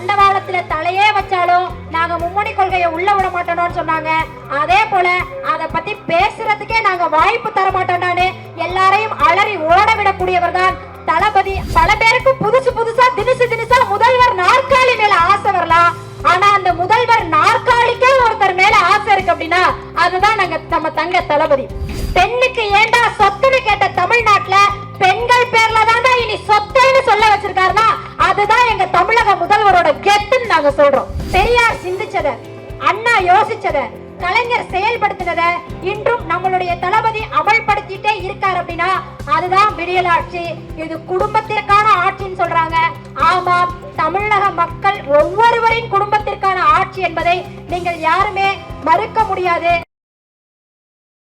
தண்டவாளத்துல தலையே வச்சாலும் நாங்க மும்மொழி கொள்கையை உள்ள விட மாட்டோம்னு சொன்னாங்க. அதே போல அத பத்தி பேசுறதுக்கே நாங்க வாய்ப்பு தர மாட்டோம்னு எல்லாரையும் அலறி ஓட விடக்கூடியவர் தான் தளபதி. பல பேருக்கு புதுசு புதுசா தினுசு தினசா முதல்வர் நாற்காலி மேல ஆசை வரலாம். ஆனா அந்த முதல்வர் நாற்காலிக்கே ஒருத்தர் மேல ஆசை இருக்கு அப்படின்னா அதுதான் நாங்க நம்ம தங்க தளபதி. பெண்ணுக்கு ஏண்டா சொத்துன்னு கேட்ட தமிழ்நாட்டுல பெண்கள் பேர்ல தான்டா இனி சொத்தேன்னு சொல்ல வச்சிருக்காருனா அதுதான் எங்க தமிழக முதல்வரோட கெத்துன்னு நாங்க சொல்றோம். பெரியார் சிந்திச்சத அண்ணா யோசிச்சத கலைஞர் செயல்படுத்தினத இன்றும் நம்மளுடைய தளபதி அமல்படுத்திட்டே இருக்காரு அப்படின்னா அதுதான் விடியல் ஆட்சி. இது குடும்பத்திற்கான ஆட்சின்னு சொல்றாங்க. ஆமாம் தமிழக மக்கள் ஒவ்வொருவரின் குடும்பத்திற்கான ஆட்சி என்பதை நீங்கள் யாருமே மறுக்க முடியாது.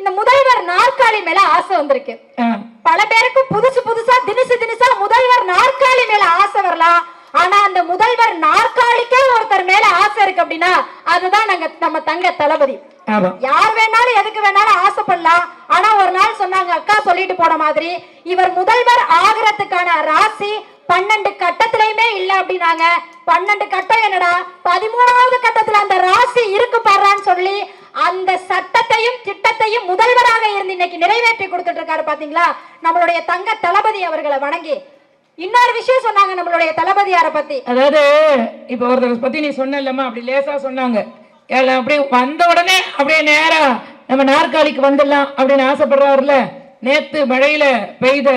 இந்த முதல்வர் நாற்காலி மேல ஆசை வந்திருக்கு. பல பேருக்கு புதுசு புதுசா தினுசு தினுசா முதல்வர் நாற்காலி மேல ஆசை வரலாம். ஆனா அந்த முதல்வர் நாற்காலிக்கே ஒருத்தர் மேல ஆசை இருக்கு அப்படின்னா அதுதான் நாங்க நம்ம தங்க தளபதி. யார் வேணாலும் எதுக்கு வேணாலும் ஆசைப்படலாம். ஆனா ஒரு நாள் சொன்னாங்க அக்கா சொல்லிட்டு போன மாதிரி இவர் முதல்வர் ஆகிறதுக்கான ராசி பன்னெண்டு கட்டத்திலயுமே இல்ல அப்படின்னாங்க. பன்னெண்டு கட்டம் என்னடா? பதிமூணாவது கட்டத்துல அந்த ராசி இருக்கு பாடுறான்னு சொல்லி திட்டத்தையும் முதல்வராக இருந்து இன்னைக்கு நிறைவேற்றி கொடுத்துட்டு இருக்காரு பாத்தீங்களா? நம்மளுடைய தங்க தளபதி அவர்களை வணங்கி இன்னொரு விஷயம் சொன்னாங்க நம்மளுடைய தளபதியார பத்தி. அதாவது இப்ப ஒருத்தர் பத்தி நீ சொன்னல்லம்மா அப்படி லேசா சொன்னாங்க. அப்படியே வந்த உடனே அப்படியே நேரா நம்ம நாற்காலிக்கு வந்துடலாம் அப்படின்னு ஆசைப்படுறாருல. நேத்து மழையில பெய்த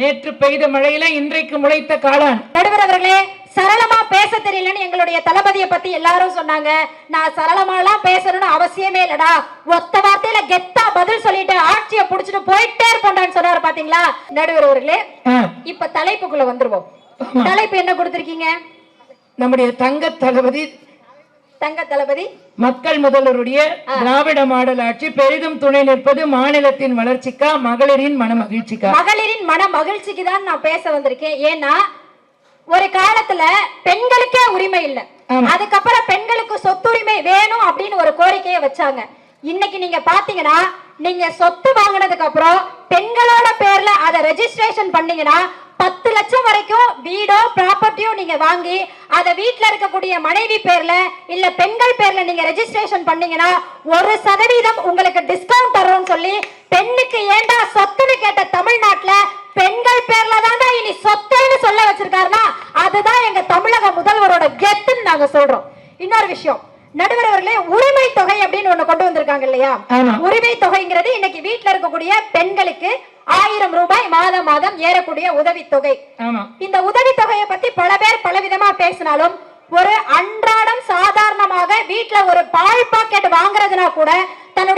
நேற்று பெய்த மழையில இன்றைக்கு முளைத்த காளான். நடுவர் அவர்களே சரளமா பேச தெரியலன்னு எங்களுடைய தளபதியை பத்தி எல்லாரும் சொன்னாங்க. நான் சரளமாலாம் பேசணும்னு அவசியமே இல்லடா. ஒத்த வார்த்தையில கெத்தா பதில் சொல்லிட்டு ஆட்சியை புடிச்சிட்டு போயிட்டே இருப்போம்டான்னு சொன்னாரு பாத்தீங்களா? நடுவர் அவர்களே இப்ப தலைப்புக்குள்ள வந்துருவோம். தலைப்பு என்ன கொடுத்திருக்கீங்க? நம்முடைய தங்க தளபதி தங்க தளபதி? மக்கள் முதல்வருடைய திராவிட மாடல் ஆட்சி பெரிதும் துணை நிற்பது மாநிலத்தின் வளர்ச்சிக்கா மகளிரின் மன மகிழ்ச்சிக்கா மகளிரின் மன மகிழ்ச்சிக்கு தான் நான் பேச வந்திருக்கேன். ஏன்னா ஒரு காலத்துல பெண்களுக்கே உரிமை இல்ல. அதுக்கப்புறம் பெண்களுக்கு சொத்துரிமை வேணும் அப்படின்னு ஒரு கோரிக்கையை வச்சாங்க இன்னைக்கு நீங்க பாத்தீங்கன்னா நீங்க சொத்து வாங்கினதுக்கு அப்புறம் பெண்களோட பேர்ல அதை ரெஜிஸ்ட்ரேஷன் பண்ணீங்கன்னா பத்து லட்சம் வரைக்கும் வீடோ ப்ராப்பர்ட்டியோ நீங்க வாங்கி அதை வீட்ல இருக்கக்கூடிய மனைவி பேர்ல இல்ல பெண்கள் பேர்ல நீங்க ரெஜிஸ்ட்ரேஷன் பண்ணீங்கன்னா ஒரு சதவீதம் உங்களுக்கு டிஸ்கவுண்ட் தரோம்னு சொல்லி பெண்ணுக்கு ஏண்டா சொத்துன்னு கேட்ட தமிழ்நாட்டுல பெண்கள் பேர்ல தான்டா இனி சொத்துன்னு சொல்ல வச்சிருக்காருன்னா அதுதான் எங்க தமிழக முதல்வரோட கெத்துன்னு நாங்க சொல்றோம். இன்னொரு விஷயம் நடுவர் அவர்களே உரிமை தொகை அப்படின்னு ஒண்ணு கொண்டு வந்திருக்காங்க இல்லையா. உரிமை தொகைங்கிறது இன்னைக்கு வீட்ல இருக்கக்கூடிய பெண்களுக்கு ஆயிரம் ரூபாய் மாதம் மாதம் ஏறக்கூடிய உதவித்தொகை இந்த உதவித்தொகையை பத்தி பல பேர் பலவிதமா பேசினாலும் ஒரு அன்றாடம் சாதாரணமாக வீட்ல ஒரு பால் பாக்கெட் வாங்குறதுனா கூட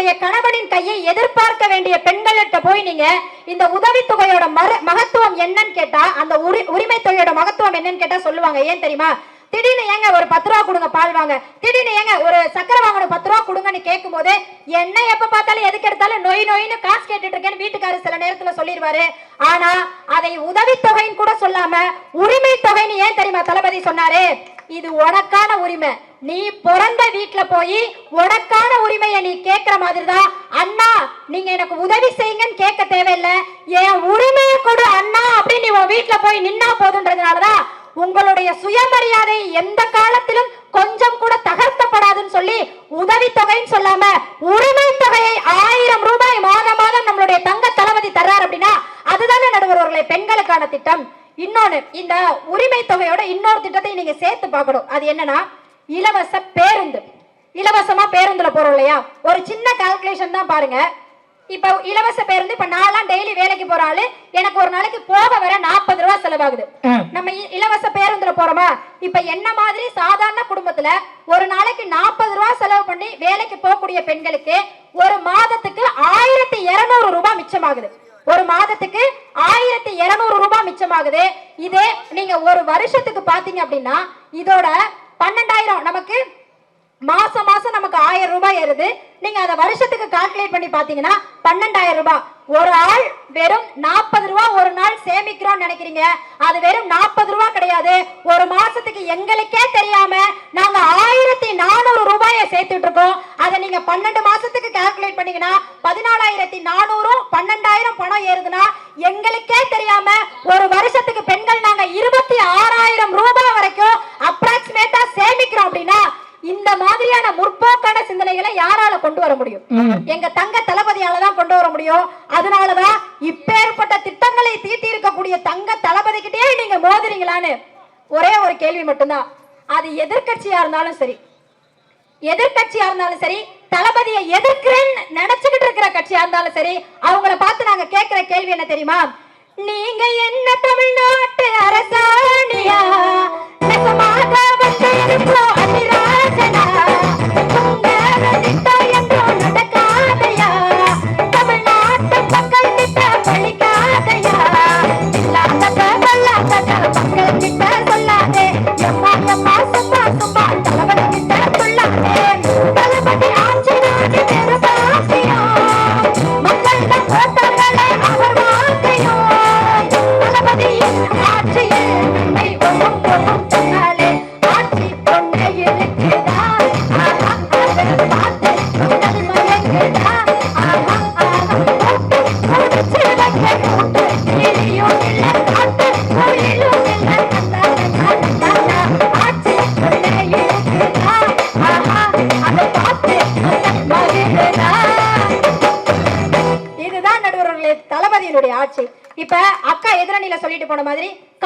தன்னுடைய கணவனின் கையை எதிர்பார்க்க வேண்டிய பெண்கள்கிட்ட போய் நீங்க இந்த உதவித்தொகையோட மரு மகத்துவம் என்னன்னு கேட்டா அந்த உரி உரிமை தொகையோட மகத்துவம் என்னன்னு கேட்டா சொல்லுவாங்க. ஏன் தெரியுமா? திடீர்னு ஏங்க ஒரு பத்து ரூபா கொடுங்க பால் வாங்க. திடீர்னு ஏங்க ஒரு சக்கரை வாங்கணும் பத்து ரூபா கொடுங்கன்னு கேட்கும் போது என்ன எப்ப பார்த்தாலும் எதுக்கு எடுத்தாலும் நொய் நொயின்னு காசு கேட்டுட்டு இருக்கேன்னு வீட்டுக்காரர் சில நேரத்துல சொல்லிடுவாரு. ஆனா அதை உதவித்தொகைன்னு கூட சொல்லாம உரிமை தொகைன்னு ஏன் தெரியுமா தளபதி சொன்னாரு? இது உனக்கான உரிமை. நீ பிறந்த வீட்டுல போய் உனக்கான உரிமையை நீ கேட்கிற மாதிரி தான் அண்ணா நீங்க எனக்கு உதவி செய்யுங்கன்னு கேட்க தேவையில்லை. என் உரிமையை கொடு அண்ணா அப்படின்னு நீ உன் வீட்ல போய் நின்னா போதுன்றதுனாலதான் உங்களுடைய சுயமரியாதை எந்த காலத்திலும் கொஞ்சம் கூட தகர்த்தப்படாதுன்னு சொல்லி உதவித்தொகைன்னு சொல்லாம உரிமை தொகையை ஆயிரம் ரூபாய் மாத மாதம் நம்மளுடைய தங்க தளபதி தர்றார் அப்படின்னா அதுதானே நடுவர்களே பெண்களுக்கான திட்டம். இன்னொன்னு இந்த உரிமை தொகையோட இன்னொரு திட்டத்தை நீங்க சேர்த்து பார்க்கணும். அது என்னன்னா இலவச பேருந்து. இலவசமா பேருந்துல போறோம் இல்லையா? ஒரு சின்ன கால்குலேஷன் தான் பாருங்க. இப்ப இலவச பேருந்து இப்ப நான்லாம் டெய்லி வேலைக்கு போற ஆளு எனக்கு ஒரு நாளைக்கு போக வர நாற்பது ரூபாய் செலவாகுது. நம்ம இலவச பேருந்துல போறோமா? இப்ப என்ன மாதிரி சாதாரண குடும்பத்துல ஒரு நாளைக்கு நாற்பது ரூபாய் செலவு பண்ணி வேலைக்கு போகக்கூடிய பெண்களுக்கு ஒரு மாதத்துக்கு ஆயிரத்தி இருநூறு ரூபாய் மிச்சமாகுது. ஒரு மாதத்துக்கு ஆயிரத்தி இருநூறு ரூபாய் மிச்சமாகுது. இதே நீங்க ஒரு வருஷத்துக்கு பாத்தீங்க அப்படின்னா இதோட பன்னெண்டாயிரம். நமக்கு மாசம் மாசம் நமக்கு ஆயிரம் ரூபாய் ஏறுது. நீங்க அதை வருஷத்துக்கு கால்குலேட் பண்ணி பாத்தீங்கன்னா பன்னெண்டாயிரம் ரூபாய். ஒரு ஆள் வெறும் நாற்பது ரூபாய் ஒரு நாள் சேமிக்கிறோம்னு நினைக்கிறீங்க. அது வெறும் நாற்பது ரூபாய் கிடையாது. ஒரு மாசத்துக்கு எங்களுக்கே தெரியாம நாங்க ஆயிரத்தி நானூறு ரூபாயை சேர்த்துட்டு இருக்கோம். அதை நீங்க பன்னெண்டு மாசத்துக்கு கால்குலேட் பண்ணீங்கன்னா பதினாலாயிரத்தி நானூறும் பன்னெண்டாயிரம் பணம் ஏறுதுன்னா எங்களுக்கே தெரியாம ஒரு வருஷத்துக்கு பெண்கள் நாங்க இருபத்தி ஆறாயிரம் ரூபாய் வரைக்கும் அப்ராக்சிமேட்டா சேமிக்கிறோம் அப்படின்னா இந்த மாதிரியான முற்போக்கான சிந்தனைகளை யாரால கொண்டு வர முடியும்? எங்க தங்க தளபதியால தான் கொண்டு வர முடியும். அதனாலதான் இப்பேற்பட்ட திட்டங்களை தீட்டி இருக்கக்கூடிய தங்க தளபதி கிட்டே நீங்க மோதுறீங்களான்னு ஒரே ஒரு கேள்வி மட்டும்தான். அது எதிர்க்கட்சியா இருந்தாலும் சரி. எதிர்க்கட்சியா இருந்தாலும் சரி தளபதியை எதிர்க்கிறேன்னு நினைச்சுக்கிட்டு இருக்கிற கட்சியா இருந்தாலும் சரி அவங்கள பார்த்து நாங்க கேட்கிற கேள்வி என்ன தெரியுமா? நீங்க என்ன தமிழ்நாட்டு அரசாணியா? நெசமாக Listen up!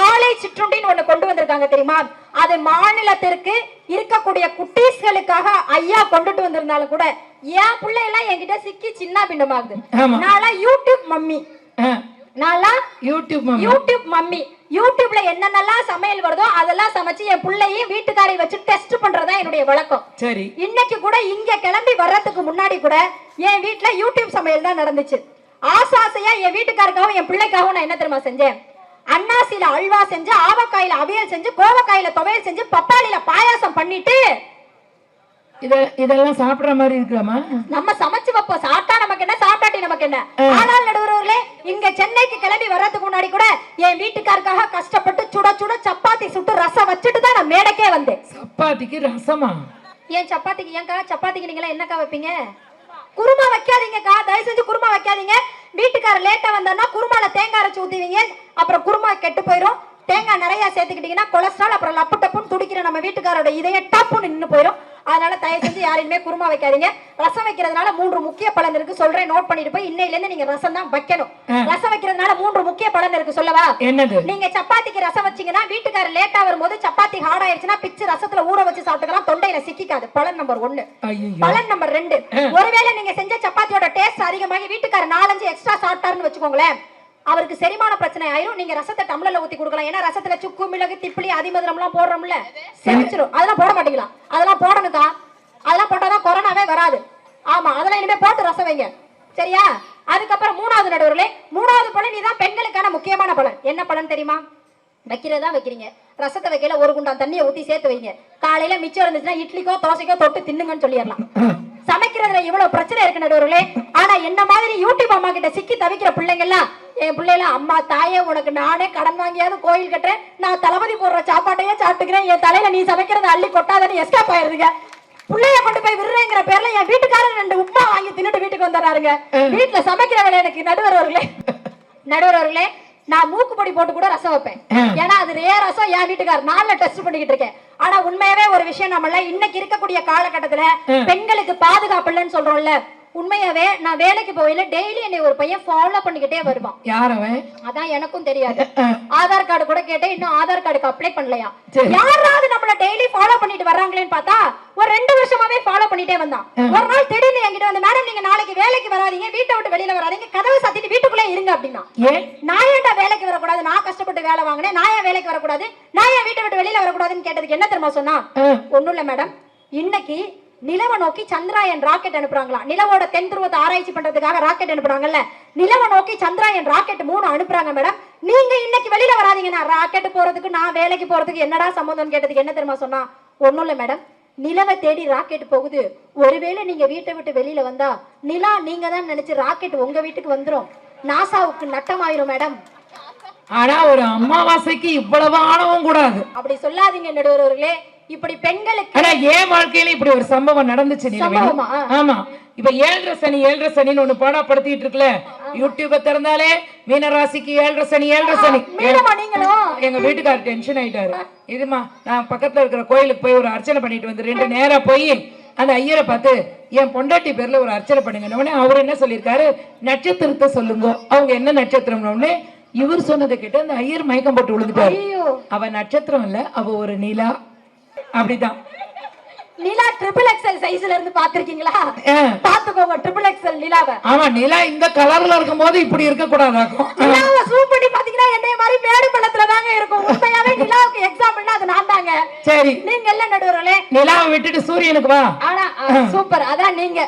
காலை சிற்றுண்டின்னு ஒண்ணு கொண்டு வந்திருக்காங்க தெரியுமா? அது மாநிலத்திற்கு இருக்கக்கூடிய குட்டீஸ்களுக்காக ஐயா கொண்டுட்டு வந்திருந்தாலும் கூட என் பிள்ளை எல்லாம் என்கிட்ட சிக்கி சின்ன பின்னமாகுது ஆமா. நான்லாம் யூடியூப் மம்மி. நான்லாம் யூடியூப். YouTube mummy. யூடியூப்ல என்னென்னலாம் சமையல் வருதோ அதெல்லாம் சமைச்சு என் பிள்ளையும் வீட்டுக்காரை வச்சு டெஸ்ட் பண்றதா என்னுடைய வழக்கம். சரி. இன்னைக்கு கூட இங்க கிளம்பி வர்றதுக்கு முன்னாடி கூட என் வீட்ல யூடியூப் சமையல் தான் நடந்துச்சு. ஆசை ஆசையா என் வீட்டுக்காருக்காகவும் என் பிள்ளைக்காகவும் நான் என்ன தெரியுமா செஞ்சேன்? அன்னாசில அல்வா செஞ்சு ஆவக்காயில அவியல் செஞ்சு கோவக்காயில துவையல் செஞ்சு பப்பாளில பாயாசம் பண்ணிட்டு இத இதெல்லாம் சாப்பிடுற மாதிரி இருக்கலாமா நம்ம சமைச்சு வைப்போம். சாப்பிட்டா நமக்கு என்ன? சாப்பிட்டாட்டி நமக்கு என்ன? ஆனால் நடுவர்களே இங்க சென்னைக்கு கிளம்பி வர்றதுக்கு முன்னாடி கூட என் வீட்டுக்காருக்காக கஷ்டப்பட்டு சுட சுட சப்பாத்தி சுட்டு ரசம் வச்சுட்டு தான் நான் மேடைக்கே வந்தேன். சப்பாத்திக்கு ரசமா? ஏன் சப்பாத்திக்கு ஏன்க்கா சப்பாத்திக்கு நீங்க என்னக்கா வைப்பீங்க? குருமா வைக்காதீங்கக்கா. தயவு செஞ்சு குருமா வைக்காதீங்க. வீட்டுக்காரர் லேட்டா வந்தோம்னா குருமால தேங்காய் அரைச்சு ஊத்துவீங்க அப்புறம் குருமா கெட்டு போயிடும் தேங்காய் நிறைய சேர்த்துக்கிட்டீங்கன்னா கொலஸ்ட்ரால் அப்புறம் லப்பு டப்புன்னு துடிக்கிற நம்ம வீட்டுக்காரோட இதய டப்புன்னு நின்னு போயிடும் அதனால தயவு செஞ்சு யாரையுமே குருமா வைக்காதீங்க. ரசம் வைக்கிறதுனால மூன்று முக்கிய பலன் இருக்கு. சொல்றேன் நோட் பண்ணிட்டு போய் இன்னையில இருந்து நீங்க ரசம் தான் வைக்கணும். ரசம் வைக்கிறதுனால மூன்று முக்கிய பலன் இருக்கு. சொல்லவா? என்னது? நீங்க சப்பாத்திக்கு ரசம் வச்சீங்கன்னா வீட்டுக்காரர் லேட்டா வரும்போது சப்பாத்தி ஹார்ட் ஆயிடுச்சுன்னா பிச்சு ரசத்துல ஊற வச்சு சாப்பிட்டுக்கலாம். தொண்டையில சிக்கிக்காது. பலன் நம்பர் ஒன்னு பலன் நம்பர் ரெண்டு. ஒருவேளை நீங்க செஞ்ச சப்பாத்தியோட டேஸ்ட் அதிகமாகி வீட்டுக்காரர் நாலஞ்சு எக்ஸ்ட்ரா சாப்பிட்டாருன்னு வச்சுக்கோங்களேன். அவருக்கு செரிமான பிரச்சனை ஆயிரும். நீங்க ரசத்தை டம்ளர்ல ஊத்தி கொடுக்கலாம். ஏன்னா ரசத்துல சுக்கு மிளகு திப்பிலி அதிமதுரம் எல்லாம் போடுறோம்ல. செமிச்சிரும் அதெல்லாம் போட மாட்டீங்களா? அதெல்லாம் போடணுக்கா? அதெல்லாம் போட்டாதான் கொரோனாவே வராது. ஆமா அதெல்லாம் இனிமே போட்டு ரசம் வைங்க. சரியா? அதுக்கப்புறம் மூணாவது நடுவர்களே மூணாவது பலன் இதுதான் பெண்களுக்கான முக்கியமான பலன். என்ன பலன் தெரியுமா? வைக்கிறதா வைக்கிறீங்க. ரசத்தை வைக்கல ஒரு குண்டான் தண்ணியை ஊத்தி சேர்த்து வைங்க. காலையில மிச்சம் இருந்துச்சுன்னா இட்லிக்கோ தோசைக்கோ தொட்டு தின்னுங்கன்னு சொல்லிடலாம். சமைக்கிறதுல இவ்வளவு பிரச்சனை இருக்கு நடுவர்களே. ஆனா என்ன மாதிரி யூடியூப் அம்மா கிட்ட சிக்கி தவிக்கிற பிள்ளைங்க எல்லாம் என் பிள்ளைலாம் அம்மா தாயே உனக்கு நானே கடன் வாங்கியாவது கோயில் கட்டுறேன். நான் தளபதி போடுற சாப்பாட்டையே சாப்பிட்டுக்கிறேன். என் தலையில நீ சமைக்கிறத அள்ளி கொட்டாதன்னு எஸ்கேப் ஆயிருதுங்க. புள்ளைய கொண்டு போய் விடுறேங்கிற பேர்ல என் வீட்டுக்காரர் ரெண்டு உப்புமா வாங்கி தின்னுட்டு வீட்டுக்கு வந்துடுறாருங்க. வீட்டுல சமைக்கிற வேலை எனக்கு நடுவர் அவர்களே நடுவர் அவர்களே நான் மூக்கு பொடி போட்டு கூட ரசம் வைப்பேன். ஏன்னா அது ரே ரசம் என் வீட்டுக்காரர் நாள்ல டெஸ்ட் பண்ணிக்கிட்டு இருக்கேன். ஆனா உண்மையாவே ஒரு விஷயம் நம்மள இன்னைக்கு இருக்கக்கூடிய காலகட்டத்துல பெண்களுக்கு பாதுகாப்பு இல்லைன்னு சொல்றோம்ல. உண்மையாவே நான் வேலைக்கு போயில டெய்லி என்னை ஒரு பையன் ஃபாலோ பண்ணிக்கிட்டே வருவான். யார் அவன்? அதான் எனக்கும் தெரியாது. ஆதார் கார்டு கூட கேட்டேன் இன்னும் ஆதார் கார்டுக்கு அப்ளை பண்ணலையா. யாராவது நம்மள டெய்லி ஃபாலோ பண்ணிட்டு வர்றாங்களேன்னு பார்த்தா ஒரு ரெண்டு வருஷமாவே ஃபாலோ பண்ணிட்டே வந்தான். ஒரு நாள் திடீர்னு என்கிட்ட வந்து மேடம் நீங்க நாளைக்கு வேலைக்கு வராதீங்க வீட்டை விட்டு வெளியில வராதீங்க கதவை சாத்திட்டு வீட்டுக்குள்ளே இருங்க அப்படின்னா. நான் ஏன்டா வேலைக்கு வரக்கூடாது? நான் கஷ்டப்பட்டு வேலை வாங்கினேன் நான் ஏன் வேலைக்கு வரக்கூடாது? நான் ஏன் வீட்டை விட்டு வெளியில வரக்கூடாதுன்னு கேட்டதுக்கு என்ன தெரியுமா சொன்னா. ஒண்ணும் இல்ல மேடம் இன்னைக்கு நிலவை நோக்கி சந்திராயன் ராக்கெட் அனுப்புறாங்களாம் நிலவோட தென் துருவத்தை ஆராய்ச்சி பண்றதுக்காக ராக்கெட் அனுப்புறாங்கல்ல? நிலவை நோக்கி சந்திராயன் ராக்கெட் மூணு அனுப்புறாங்க மேடம். நீங்க இன்னைக்கு வெளியில வராதீங்க நான் ராக்கெட் போறதுக்கு நான் வேலைக்கு போறதுக்கு என்னடா சம்பந்தம் கேட்டதுக்கு என்ன தெரியுமா சொன்னா? ஒண்ணும் இல்ல மேடம். நிலவை தேடி ராக்கெட் போகுது. ஒருவேளை நீங்க வீட்டை விட்டு வெளியில வந்தா நிலா நீங்க தான் நினைச்சு ராக்கெட் உங்க வீட்டுக்கு வந்துரும். நாசாவுக்கு நட்டமாயிரும் மேடம். ஆனா ஒரு அமாவாசைக்கு இவ்வளவு ஆணவம் கூடாது. அப்படி சொல்லாதீங்க நடுவர்களே இப்படி பெண்களுக்கு ஆனா என் வாழ்க்கையில இப்படி ஒரு சம்பவம் நடந்துச்சு? ஆமா. இப்ப ஏழரை சனி ஏழரை சனின்னு ஒண்ணு பாடப்படுத்திட்டு இருக்குல்ல? யூடியூப திறந்தாலே மீனராசிக்கு ஏழரை சனி ஏழரை சனி. எங்க வீட்டுக்காரர் டென்ஷன் ஆயிட்டாரு. இதுமா நான் பக்கத்துல இருக்கிற கோயிலுக்கு போய் ஒரு அர்ச்சனை பண்ணிட்டு வந்து ரெண்டு நேரா போய் அந்த ஐயரை பார்த்து என் பொண்டாட்டி பேர்ல ஒரு அர்ச்சனை பண்ணுங்க உடனே அவர் என்ன சொல்லியிருக்காரு? நட்சத்திரத்தை சொல்லுங்க. அவங்க என்ன நட்சத்திரம் உடனே இவர் சொன்னதை கேட்டு அந்த ஐயர் மயக்கம் போட்டு விழுந்துட்டாரு. அவ நட்சத்திரம் இல்ல அவ ஒரு நிலா. அப்படிதான். நிலா ட்ரிபிள் எக்ஸல் சைஸ்ல இருந்து பாத்திருக்கீங்களா. பாத்துக்கோங்க ட்ரிபிள் எக்ஸல் நிலாவை. ஆமா நிலா இந்த கலர்ல இருக்கும் போது இப்படி இருக்க கூடாதாக்கும் நிலாவை zoom பண்ணி பாத்தீங்கன்னா என்னைய மாதிரி மேடு பள்ளத்துல தாங்க இருக்கும். உண்மையாவே நிலாவுக்கு எக்ஸாம்பிள்னா அது நான் தாங்க. சரி. நீங்க எல்லாம் நடுவர்களே. நிலாவை விட்டுட்டு சூரியனுக்கு வா. ஆனா சூப்பர் அதான் நீங்க.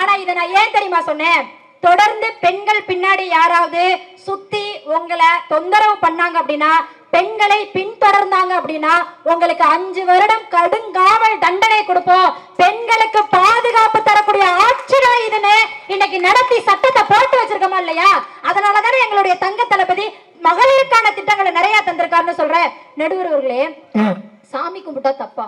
ஆனா இத நான் ஏன் தெரியுமா சொன்னேன்? தொடர்ந்து பெண்கள் பின்னாடி யாராவது சுத்தி உங்களை தொந்தரவு பண்ணாங்க அப்படின்னா பெண்களை பின்தொடர்ந்தாங்க அப்படின்னா உங்களுக்கு அஞ்சு வருடம் கடுங்காவல் தண்டனை கொடுப்போம். பெண்களுக்கு பாதுகாப்பு தரக்கூடிய ஆட்சிதான் இதுன்னு இன்னைக்கு நடத்தி சட்டத்தை போட்டு வச்சிருக்கோமா இல்லையா? அதனாலதானே எங்களுடைய தங்க தளபதி மகளிருக்கான திட்டங்களை நிறைய தந்திருக்காருன்னு சொல்றேன். நடுவர்களே சாமி கும்பிட்டா தப்பா?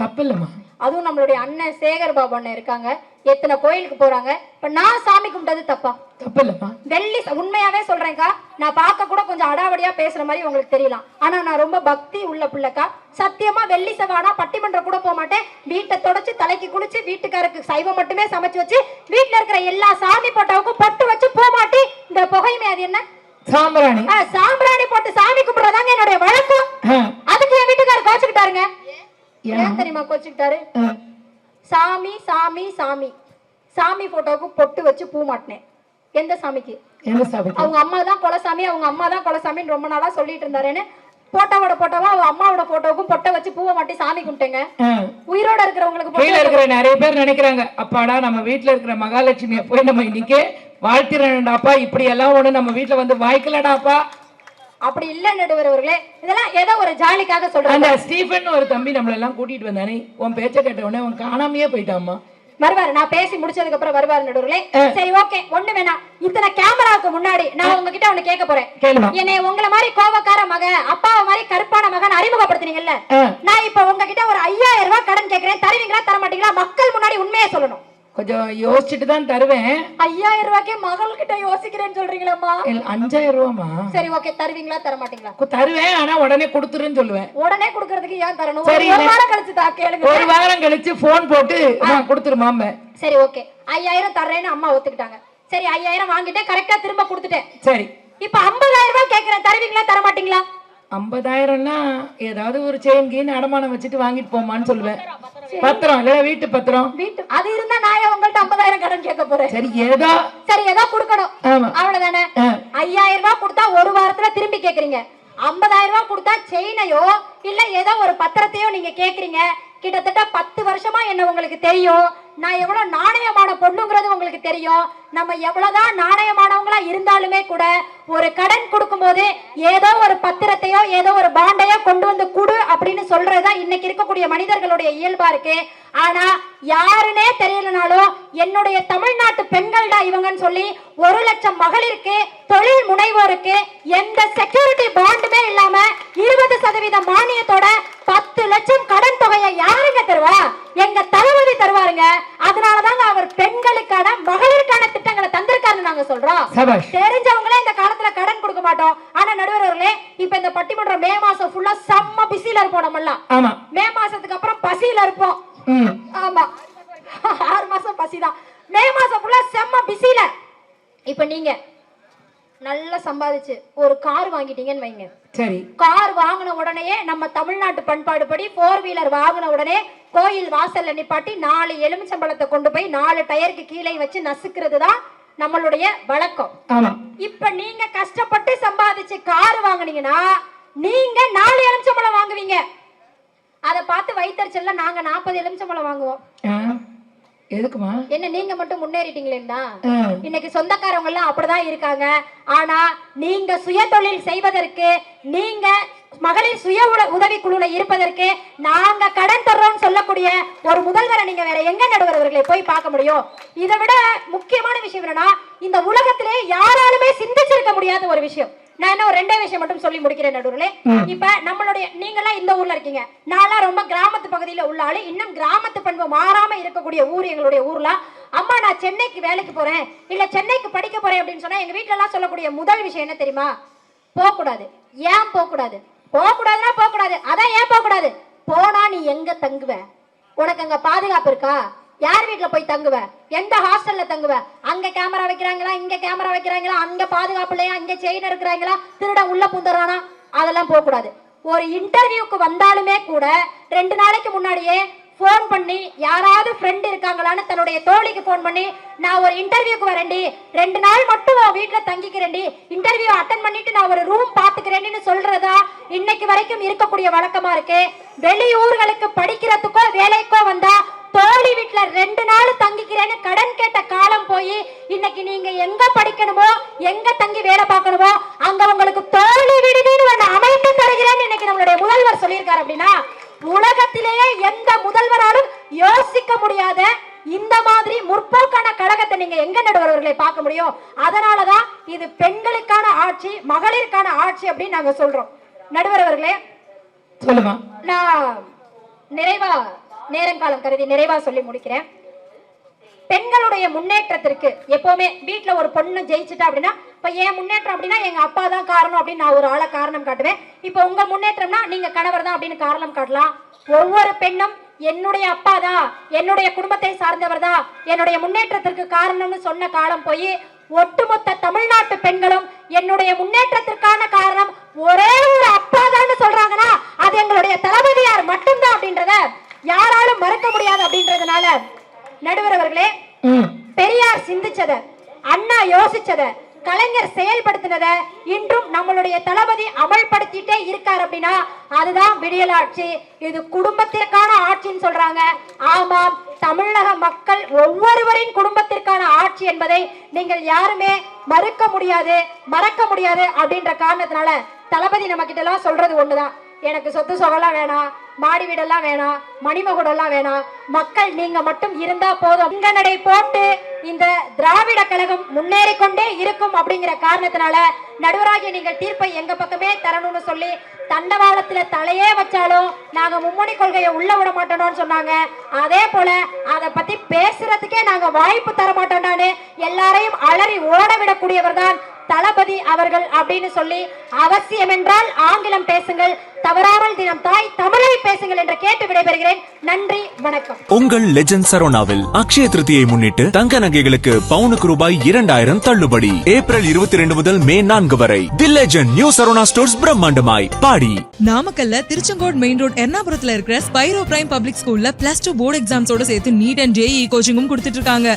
தப்பு இல்லம்மா அதுவும் நம்மளுடைய அண்ணன் சேகர் பாபு அண்ணன் இருக்காங்க. எத்தனை கோயிலுக்கு போறாங்க. இப்ப நான் சாமி கும்பிட்டது தப்பா? தப்பு வெள்ளி உண்மையாவே சொல்றேன்க்கா. நான் பார்க்க கூட கொஞ்சம் அடாவடியா பேசுற மாதிரி உங்களுக்கு தெரியலாம். ஆனா நான் ரொம்ப பக்தி உள்ள பிள்ளைக்கா. சத்தியமா வெள்ளி செவ்வானா பட்டிமன்றம் கூட போக மாட்டேன். வீட்டை தொடச்சு தலைக்கு குளிச்சு வீட்டுக்காருக்கு சைவம் மட்டுமே சமைச்சு வச்சு வீட்டுல இருக்கிற எல்லா சாமி போட்டோவுக்கும் பொட்டு வச்சு பூ மாட்டி. இந்த புகையுமே அது என்ன? சாம்பிராணி. சாம்பிராணி போட்டு சாமி கும்பிடுறதாங்க என்னுடைய வழக்கம். அதுக்கு என் வீட்டுக்காரர் கோச்சுக்கிட்டாருங்க ஏன்? தெரியுமா கோச்சுக்கிட்டாரு? சாமி சாமி சாமி. சாமி போட்டோவுக்கு பொட்டு வச்சு பூ மாட்டினேன். எந்த சாமிக்கு? அவங்க அம்மா தான் குலசாமி அவங்க அம்மா தான் குலசாமின்னு ரொம்ப நாளா சொல்லிட்டு இருந்தாருன்னு போட்டோவோட போட்டோவா அவங்க அம்மாவோட போட்டோவுக்கும் பொட்டை வச்சு பூவை மாட்டி சாமி கும்பிட்டேங்க. உயிரோட இருக்கிறவங்களுக்கு கீழே இருக்கிற நிறைய பேர் நினைக்கிறாங்க அப்பாடா நம்ம வீட்ல இருக்கிற மகாலட்சுமியை போய் நம்ம இன்னைக்கு வாழ்த்திடண்டாப்பா இப்படி எல்லாம் ஒண்ணு நம்ம வீட்ல வந்து வாய்க்கலடாப்பா அப்படி இல்ல நடுவர்களே இதெல்லாம் ஏதோ ஒரு ஜாலிக்காக சொல்றாங்க. அந்த ஸ்டீஃபன் ஒரு தம்பி நம்மள எல்லாம் கூட்டிட்டு வந்தானே உன் பேச்ச கேட்ட உடனே அவன் காணாமையே போயிட்டாம்மா. வருவாரு நான் பேசி முடிச்சதுக்கு அப்புறம் வருவாரு நடுவர்களே. சரி ஓகே ஒண்ணு வேணாம். இத்தனை கேமராவுக்கு முன்னாடி நான் உங்ககிட்ட ஒண்ணு கேட்க போறேன். என்னை உங்களை மாதிரி கோவக்கார மக அப்பாவை மாதிரி கருப்பான மகன் அறிமுகப்படுத்துனீங்கல்ல. நான் இப்ப உங்ககிட்ட ஒரு ஐயாயிரம் ரூபாய் கடன் கேட்கிறேன். தருவீங்களா தர மாட்டீங்களா மக்கள் முன்னாடி உண்மையை சொல்லணும். கொஞ்சம் யோசிச்சுட்டு தான் தருவேன். ஐயாயிரம் ரூபாய்க்கே மகள் கிட்ட யோசிக்கிறேன்னு சொல்றீங்களேம்மா. இல்ல, அஞ்சாயிரம் ரூபாமா சரி ஓகே தருவீங்களா தர மாட்டீங்களா தருவேன் ஆனா உடனே கொடுத்துருன்னு சொல்லுவேன். உடனே கொடுக்கறதுக்கு ஏன் தரணும்? சரி, ஒரு வாரம் கழிச்சு தா கேளுங்க. ஒரு வாரம் கழிச்சு போன் போட்டு நான் கொடுத்துருமாம. சரி ஓகே ஐயாயிரம் தர்றேன்னு அம்மா ஒத்துக்கிட்டாங்க. சரி ஐயாயிரம் வாங்கிட்டேன் கரெக்டா திரும்ப கொடுத்துட்டேன். சரி. இப்ப ஐம்பதாயிரம் ரூபாய் கேட்கிறேன். தருவீங்களா தர மாட்டீங்களா ஐம்பதாயிரம்னா ஏதாவது ஒரு செயின் கீன் அடமானம் வச்சுட்டு வாங்கிட்டு போமான்னு சொல்லுவேன். பத்திரம் இல்ல வீட்டு பத்திரம். வீட்டு அது இருந்தா நான் உங்கள்ட்ட ஐம்பதாயிரம் கடன் கேட்க போறேன்? சரி ஏதோ சரி ஏதோ கொடுக்கணும். அவ்வளவுதானே. ஐயாயிரம் ரூபாய் கொடுத்தா ஒரு வாரத்துல திரும்பி கேக்குறீங்க. ஐம்பதாயிரம் ரூபாய் கொடுத்தா செயினையோ இல்ல ஏதோ ஒரு பத்திரத்தையோ நீங்க கேக்குறீங்க. கிட்டத்தட்ட பத்து வருஷமா என்ன உங்களுக்கு தெரியும்? நான் எவ்வளவு நாணயமான பொண்ணுங்கிறது உங்களுக்கு தெரியும். நம்ம எவ்வளவுதான் நாணயமானவங்களா இருந்தாலுமே கூட ஒரு கடன் கொடுக்கும்போது ஏதோ ஒரு பத்திரத்தையோ ஏதோ ஒரு பாண்டையோ கொண்டு வந்து கொடு அப்படின்னு சொல்றதுதான் இன்னைக்கு இருக்கக்கூடிய மனிதர்களுடைய இயல்பா இருக்கு. ஆனா யாருன்னே தெரியலனாலும் என்னுடைய தமிழ்நாட்டு பெண்கள்டா இவங்கன்னு சொல்லி ஒரு லட்சம் மகளிருக்கு தொழில் முனைவோருக்கு எந்த செக்யூரிட்டி பாண்டுமே இல்லாம இருபது சதவீத மானியத்தோட பத்து லட்சம் கடன் தொகையை யாருங்க தருவா? எங்க தளபதி தருவாருங்க. அதனாலதாங்க அவர் பெண்களுக்கான மகளிருக்கான திட்டங்களை தந்திருக்காருன்னு நாங்க சொல்றோம். தெரிஞ்சவங்களே இந்த காலத்துல கடன் கொடுக்க மாட்டோம். ஆனா நடுவர்களே இப்ப இந்த பட்டிமன்றம் மே மாசம் ஃபுல்லா செம்ம பிஸில இருப்போம் நம்ம எல்லாம் மே மாசத்துக்கு அப்புறம் பசியில இருப்போம். ஆமா. ஆறு மாசம் பசிதான். மே மாசம் ஃபுல்லா செம்ம பிஸில இப்ப நீங்க நல்லா சம்பாதிச்சு ஒரு கார் வாங்கிட்டீங்கன்னு வைங்க. சரி. கார் வாங்கின உடனே நம்ம தமிழ்நாட்டு பண்பாடு படி ஃபோர் வீலர் வாங்கின உடனே கோயில் வாசல்ல நிப்பாட்டி நாலு எலுமிச்சம்பழத்தை கொண்டு போய் நாலு டயருக்கு கீழே வச்சு நசுக்கிறது தான் நம்மளுடைய வழக்கம். இப்ப நீங்க கஷ்டப்பட்டு சம்பாதிச்சு கார் வாங்குனீங்கன்னா நீங்க நாலு எலுமிச்சம்பழம் வாங்குவீங்க. அதை பார்த்து வைத்தறிச்சல்ல நாங்க நாற்பது எலுமிச்சம்பழம் வாங்குவோம். எதுக்குமா? என்ன நீங்க மட்டும் முன்னேறிட்டீங்களேன்னா ஆ, இன்னைக்கு சொந்தக்காரவங்க எல்லாம் அப்படிதான் இருக்காங்க. ஆனா நீங்க சுய தொழில் செய்வதற்கு நீங்க மகளிர் சுய உத- உதவி குழுல இருப்பதற்கு நாங்க கடன் தர்றோம்னு சொல்லக்கூடிய ஒரு முதல்வரை நீங்க வேற எங்க நடுவர்களை போய் பார்க்க முடியும்? இதை விட முக்கியமான விஷயம் என்னன்னா இந்த உலகத்திலே யாராலுமே சிந்திச்சிருக்க முடியாத ஒரு விஷயம். நான் என்ன ஒரு ரெண்டே விஷயம் மட்டும் சொல்லி முடிக்கிறேன் நடுவர்களே. இப்ப நம்மளுடைய நீங்களாம் இந்த ஊர்ல இருக்கீங்க. நான்லாம் ரொம்ப கிராமத்து பகுதியில உள்ள ஆளு. இன்னும் கிராமத்து பண்பு மாறாம இருக்கக்கூடிய ஊர் எங்களுடைய ஊர்ல. அம்மா நான் சென்னைக்கு வேலைக்கு போறேன். இல்ல சென்னைக்கு படிக்க போறேன் அப்படின்னு சொன்னா எங்க வீட்ல எல்லாம் சொல்லக்கூடிய முதல் விஷயம் என்ன தெரியுமா? போகக்கூடாது. ஏன் போகக்கூடாது? போகக்கூடாதுன்னா போகக்கூடாது. அதான் ஏன் போகக்கூடாது? போனா நீ எங்க தங்குவ? உனக்கு அங்க பாதுகாப்பு இருக்கா? யார் வீட்டில் போய் தங்குவ? எந்த ஹாஸ்டல்ல தங்குவ? அங்க கேமரா வைக்கிறாங்களா? இங்க கேமரா வைக்கிறாங்களா? அங்க பாதுகாப்பு இல்லையா அங்க செயின் இருக்கிறாங்களா திருட உள்ள புந்துறானா அதெல்லாம் போக கூடாது ஒரு இன்டர்வியூக்கு வந்தாலுமே கூட ரெண்டு நாளைக்கு முன்னாடியே ஃபோன் பண்ணி யாராவது ஃப்ரெண்ட் இருக்காங்களான்னு தன்னுடைய தோழிக்கு ஃபோன் பண்ணி நான் ஒரு இன்டர்வியூக்கு வரேன்டி. ரெண்டு நாள் மட்டும் உன் வீட்டில் தங்கிக்கிறேன்டி. இன்டர்வியூ அட்டன் பண்ணிட்டு நான் ஒரு ரூம் பார்த்துக்கிறேன்னு சொல்றதா இன்னைக்கு வரைக்கும் இருக்கக்கூடிய வழக்கமா இருக்கு. வெளியூர்களுக்கு படிக்கிறதுக்கோ வேலைக்கோ வந்தா தோழி வீட்டுல ரெண்டு நாள் தங்கிக்கிறேன்னு கடன் கேட்ட காலம் போய் இன்னைக்கு நீங்க எங்க படிக்கணுமோ எங்க தங்கி வேலை பார்க்கணுமோ அங்க உங்களுக்கு தோழி விடுதின்னு ஒண்ணு அமைத்து தருகிறேன்னு இன்னைக்கு நம்மளுடைய முதல்வர் சொல்லியிருக்காரு அப்படின்னா உலகத்திலேயே எந்த முதல்வராலும் யோசிக்க முடியாத இந்த மாதிரி முற்போக்கான கழகத்தை நீங்க எங்க நடுவர்களை பார்க்க முடியும்? அதனாலதான் இது பெண்களுக்கான ஆட்சி மகளிருக்கான ஆட்சி அப்படின்னு நாங்க சொல்றோம். நடுவர் அவர்களே சொல்லுமா நான் நிறைவா நேரங்காலம் கருதி நிறைவா சொல்லி முடிக்கிறேன். பெண்களுடைய முன்னேற்றத்திற்கு எப்பவுமே வீட்டுல ஒரு பொண்ணு ஜெயிச்சுட்டா அப்படின்னா இப்ப என் முன்னேற்றம் அப்படின்னா எங்க அப்பா தான் காரணம் அப்படின்னு நான் ஒரு ஆளை காரணம் காட்டுவேன். இப்ப உங்க முன்னேற்றம்னா நீங்க கணவர் தான் அப்படின்னு காரணம் காட்டலாம். ஒவ்வொரு பெண்ணும் என்னுடைய அப்பா தான் என்னுடைய குடும்பத்தை சார்ந்தவர் தான் என்னுடைய முன்னேற்றத்திற்கு காரணம்னு சொன்ன காலம் போய் ஒட்டுமொத்த தமிழ்நாட்டு பெண்களும் என்னுடைய முன்னேற்றத்திற்கான காரணம் ஒரே ஒரு அப்பா தான் சொல்றாங்கன்னா அது எங்களுடைய தளபதியார் மட்டும்தான் அப்படின்றத யாராலும் மறக்க முடியாது அப்படின்றதுனால நடுவர் அவர்களே பெரியார் சிந்திச்சத அண்ணா யோசிச்சத கலைஞர் செயல்படுத்தினத இன்றும் நம்மளுடைய தளபதி அமல்படுத்திட்டே இருக்கார் அப்படின்னா அதுதான் விடியல் ஆட்சி. இது குடும்பத்திற்கான ஆட்சின்னு சொல்றாங்க. ஆமாம் தமிழக மக்கள் ஒவ்வொருவரின் குடும்பத்திற்கான ஆட்சி என்பதை நீங்கள் யாருமே மறுக்க முடியாது மறக்க முடியாது அப்படின்ற காரணத்தினால தளபதி நம்ம கிட்ட எல்லாம் சொல்றது ஒண்ணுதான். எனக்கு சொத்து சொகெல்லாம் வேணாம். மாடி வீடெல்லாம் வேணாம் மணிமகுடெல்லாம் வேணாம் மக்கள் நீங்க மட்டும் இருந்தா போதும். இங்க நடை போட்டு இந்த திராவிட கழகம் முன்னேறி கொண்டே இருக்கும் அப்படிங்கிற காரணத்தினால நடுவராகிய நீங்கள் தீர்ப்பை எங்க பக்கமே தரணும்னு சொல்லி தண்டவாளத்துல தலையே வச்சாலும் நாங்க மும்மொழி கொள்கையை உள்ள விட மாட்டோம்னு சொன்னாங்க. அதே போல அதை பத்தி பேசுறதுக்கே நாங்க வாய்ப்பு தர மாட்டோம்டான்னு எல்லாரையும் அலறி ஓட விடக்கூடியவர் தான் தளபதி அவர்கள் அப்படின்னு சொல்லி அவசியம் என்றால் ஆங்கிலம் பேசுங்கள் தவறாமல் தினம் தாய் தமிழை பேசுங்கள் என்று கேட்டு விடைபெறுகிறேன். நன்றி வணக்கம். உங்கள் லெஜண்ட் சரோனாவில் அக்ஷய திருதியை முன்னிட்டு தங்க நகைகளுக்கு பவுனுக்கு ரூபாய் இரண்டாயிரம் தள்ளுபடி. ஏப்ரல் இருபத்தி ரெண்டு முதல் மே நான்கு வரை the legend new Saravana stores பிரம்மாண்டமாய் பாடி. நாமக்கல்ல திருச்செங்கோடு மெயின் ரோட் எர்ணாபுரத்துல இருக்கிற ஸ்பைரோ பிரைம் பப்ளிக் ஸ்கூல்ல பிளஸ் டூ போர்டு எக்ஸாம்ஸோட சேர்த்து நீட் அண்ட் ஜேஇ கோச்சிங்கும் கொடுத்துட்டு இருக்காங்க.